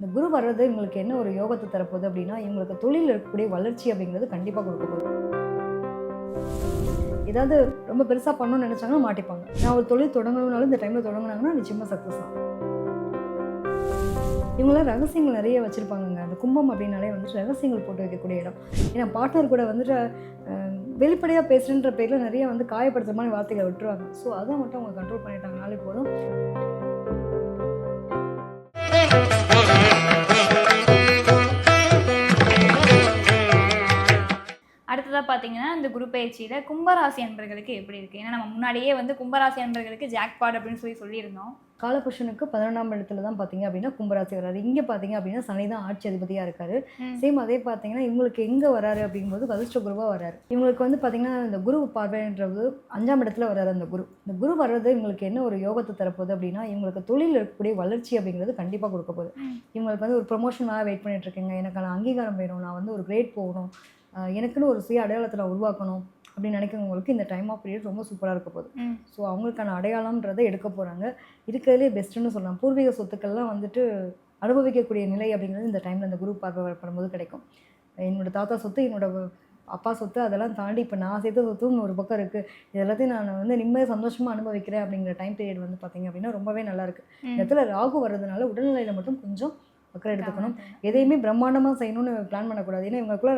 இந்த குரு வர்றது இவங்களுக்கு என்ன ஒரு யோகத்தை தரப்போகுது அப்படின்னா இவங்களுக்கு தொழிலில் இருக்கக்கூடிய வளர்ச்சி அப்படிங்கிறது கண்டிப்பாக கொடுக்க போகுது. ஏதாவது ரொம்ப பெருசாக பண்ணணும்னு நினச்சாங்கன்னா மாட்டிப்பாங்க. நான் ஒரு தொழில் தொடங்கணும்னாலும் இந்த டைமில் தொடங்குனாங்கன்னா நிச்சயமாக சக்ஸஸ் ஆகும். இவங்களாம் ரகசியங்கள் நிறைய வச்சுருப்பாங்கங்க. அந்த கும்பம் அப்படின்னாலே வந்துட்டு ரகசியங்கள் போட்டு வைக்கக்கூடிய இடம். ஏன்னா பார்ட்னர் கூட வந்துட்டு வெளிப்படையாக பேசுகிறன்ற பேரில் நிறைய வந்து காயப்படுத்துகிற மாதிரி வார்த்தைகளை விட்டுருவாங்க. ஸோ அதை மட்டும் அவங்க கண்ட்ரோல் பண்ணிட்டாங்கனாலே போதும். இந்த குரு பயிற்சியில் கும்பராசி அன்பர்களுக்கு எப்படி இருக்குது ஏன்னா நம்ம முன்னாடியே வந்து கும்பராசி அன்பர்களுக்கு ஜாக்பாட் அப்படின்னு சொல்லி சொல்லியிருந்தோம். காலபுருஷனுக்கு பதினொன்றாம் இடத்துல தான் பார்த்தீங்க அப்படின்னா கும்பராசி வராரு இங்கே பார்த்தீங்க அப்படின்னா சனி தான் ஆட்சி அதிபதியாக இருக்காரு. சேம் அதே பார்த்தீங்கன்னா இவங்களுக்கு எங்கே வராரு அப்படிங்கும்போது அதிர்ஷ்ட குருவாக வராரு இவங்களுக்கு வந்து பார்த்தீங்கன்னா இந்த குரு பார்வைன்றது அஞ்சாம் இடத்துல வராரு அந்த குரு. இந்த குரு வர்றது இவங்களுக்கு என்ன ஒரு யோகத்தை தரப்போகுது அப்படின்னா இவங்களுக்கு தொழிலில் இருக்கக்கூடிய வளர்ச்சி அப்படிங்கிறது கண்டிப்பாக கொடுக்க போகுது. இவங்களுக்கு வந்து ஒரு ப்ரொமோஷனாக வெயிட் பண்ணிட்டு இருக்கீங்க. எனக்கான அங்கீகாரம் வேணும். நான் வந்து ஒரு கிரேட் போகணும். எனக்குன்னு ஒரு சுய அடையாளத்தை நான் உருவாக்கணும் அப்படின்னு நினைக்கிறவங்களுக்கு இந்த டைம் ஆஃப் பீரியட் ரொம்ப சூப்பராக இருக்க போகுது. ஸோ அவங்களுக்கான அடையாளம்ன்றதை எடுக்க போகிறாங்க இருக்கிறதுலே பெஸ்ட்டுன்னு சொல்லலாம். பூர்வீக சொத்துக்கள்லாம் வந்துட்டு அனுபவிக்கக்கூடிய நிலை அப்படிங்கிறது இந்த டைமில் இந்த குரு பார்வை படும்போது கிடைக்கும். என்னோட தாத்தா சொத்து என்னோட அப்பா சொத்து அதெல்லாம் தாண்டி இப்போ நான் சேர்த்த சொத்தும் ஒரு பக்கம் இருக்குது இது எல்லாத்தையும் நான் வந்து நிம்மதியாக சந்தோஷமாக அனுபவிக்கிறேன் அப்படிங்கிற டைம் பீரியட் வந்து பார்த்தீங்க அப்படின்னா ரொம்பவே நல்லா இருக்கு. இந்த ம். இடத்துல ராகு வர்றதுனால உடல்நிலையில் மட்டும் கொஞ்சம் அக்கறை எடுத்துக்கணும். எதையுமே பிரம்மாண்டமாக செய்யணும்னு பிளான் பண்ணக்கூடாது. ஏன்னா இவங்களுக்குள்ள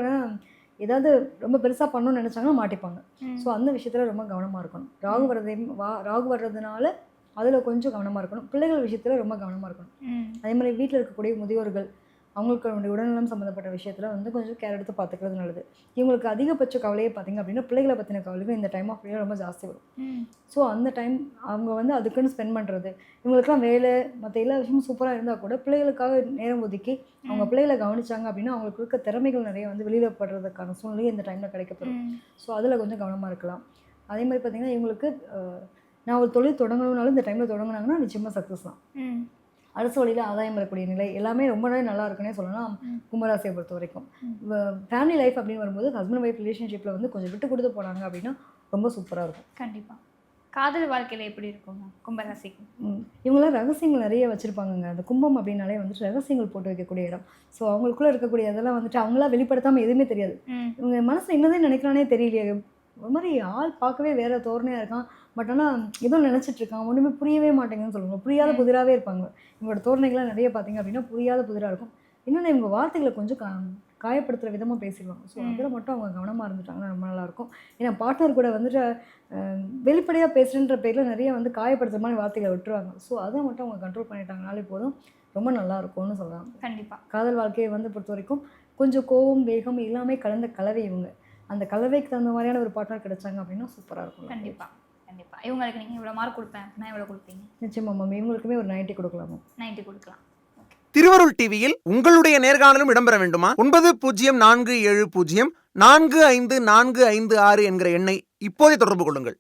ஏதாவது ரொம்ப பெருசாக பண்ணணும்னு நினச்சாங்கன்னா மாட்டிப்பாங்க. ஸோ அந்த விஷயத்தில் ரொம்ப கவனமாக இருக்கணும். ராகு வர்றதையும் வா ராகு வர்றதுனால அதில் கொஞ்சம் கவனமாக இருக்கணும். பிள்ளைகள் விஷயத்தில் ரொம்ப கவனமாக இருக்கணும். அதே மாதிரி வீட்டில் இருக்கக்கூடிய முதியோர்கள் அவங்களுக்கு உடல்நலம் சம்மந்தப்பட்ட விஷயத்தில் வந்து கொஞ்சம் கேர் எடுத்து பார்த்துக்கிறது நல்லது. இவங்களுக்கு அதிகபட்ச கவலையே பார்த்தீங்க அப்படின்னா பிள்ளைகளை பற்றின கவலைகள் இந்த டைம் ஆஃப் ரொம்ப ஜாஸ்தி வரும். ஸோ அந்த டைம் அவங்க வந்து அதுக்குன்னு ஸ்பெண்ட் பண்ணுறது இவங்களுக்குலாம் வேலை மற்ற எல்லா விஷயமும் சூப்பராக இருந்தால் கூட பிள்ளைகளுக்காக நேரம் ஒதுக்கி அவங்க பிள்ளைகளை கவனிச்சாங்க அப்படின்னா அவங்களுக்கு இருக்க திறமைகள் நிறைய வந்து வெளியில படுறதுக்கான சூழ்நிலை இந்த டைமில் கிடைக்கப்படும். ஸோ அதில் கொஞ்சம் கவனமாக இருக்கலாம். அதே மாதிரி பார்த்தீங்கன்னா இவங்களுக்கு நான் ஒரு தொழில் தொடங்கணும்னாலும் இந்த டைமில் தொடங்குனாங்கன்னா நிச்சயமாக சக்ஸஸ் தான். அரசு வழியில் ஆதாயம் வரக்கூடிய நிலை எல்லாமே ரொம்ப நல்லா இருக்குன்னே சொல்லலாம். கும்பராசியை பொறுத்த வரைக்கும். ஃபேமிலி லைஃப் அப்படின்னு வரும்போது ஹஸ்பண்ட் ஒய்ஃப் ரிலேஷன்ஷிப்பில் வந்து கொஞ்சம் விட்டு கொடுத்து போனாங்க அப்படின்னா ரொம்ப சூப்பராக இருக்கும் கண்டிப்பா காதல் வாழ்க்கையில எப்படி இருக்கும் கும்பராசிக்கு. இவங்களாம் ரகசியங்கள் நிறைய வச்சுருப்பாங்கங்க அந்த கும்பம் அப்படின்னாலே வந்துட்டு ரகசியங்கள் போட்டு வைக்கக்கூடிய இடம் ஸோ அவங்களுக்குள்ள இருக்கக்கூடிய அதெல்லாம் வந்துட்டு அவங்களா வெளிப்படுத்தாமல் எதுவுமே தெரியாது. இவங்க மனசில் என்னதான் நினைக்கிறானே தெரியலையே ஒரு மாதிரி ஆள் பார்க்கவே வேற தோரணையாக இருக்கான். பட் ஆனால் ஏதோ நினச்சிட்டு இருக்கான். ஒன்றுமே புரியவே மாட்டேங்குதுன்னு சொல்லுவாங்க. புரியாத. புதிராகவே இருப்பாங்க. இவங்களோட தோரணைகள்லாம் நிறைய பார்த்தீங்க அப்படின்னா புரியாத புதிராக இருக்கும். இன்னொன்று இவங்க வார்த்தைகளை கொஞ்சம் கா காயப்படுத்துகிற விதமாக பேசிடுவாங்க. ஸோ. அதில் மட்டும் அவங்க கவனமாக இருந்துட்டாங்கன்னா ரொம்ப நல்லாயிருக்கும் ஏன்னா பார்ட்னர் கூட வந்துட்டு வெளிப்படையாக பேசுகின்ற பேரில் நிறைய வந்து காயப்படுத்துகிற மாதிரி வார்த்தைகளை விட்டுருவாங்க. ஸோ அதை மட்டும் அவங்க கண்ட்ரோல் பண்ணிட்டாங்கனாலே போதும் ரொம்ப நல்லா இருக்கும்னு சொல்லலாம் கண்டிப்பா. காதல் வாழ்க்கையை வந்து பொறுத்த வரைக்கும் கொஞ்சம் கோவம் வேகம் எல்லாமே கலந்த கலவை இவங்க. அந்த கலவைக்கு தகுந்த மாதிரியான ஒரு பார்ட்னர் கிடைச்சாங்க அப்படின்னா சூப்பராக இருக்கும். கண்டிப்பா கண்டிப்பா. இவங்களுக்கு நீங்க இவ்வளவு மார்க் கொடுப்பேன் நான் இவ்வளவு கொடுப்பீங்க? நிச்சயமா மேம் இவங்களுக்குமே ஒரு நைன்ட்டி கொடுக்கலாமா நைன்ட்டி கொடுக்கலாம். திருவருள் டிவியில் உங்களுடைய நேர்காணலும் இடம்பெற வேண்டுமா? ஒன்பது பூஜ்ஜியம் நான்கு ஏழு பூஜ்ஜியம் நான்கு ஐந்து நான்கு ஐந்து ஆறு என்கிற எண்ணை இப்போதே தொடர்பு கொள்ளுங்கள்.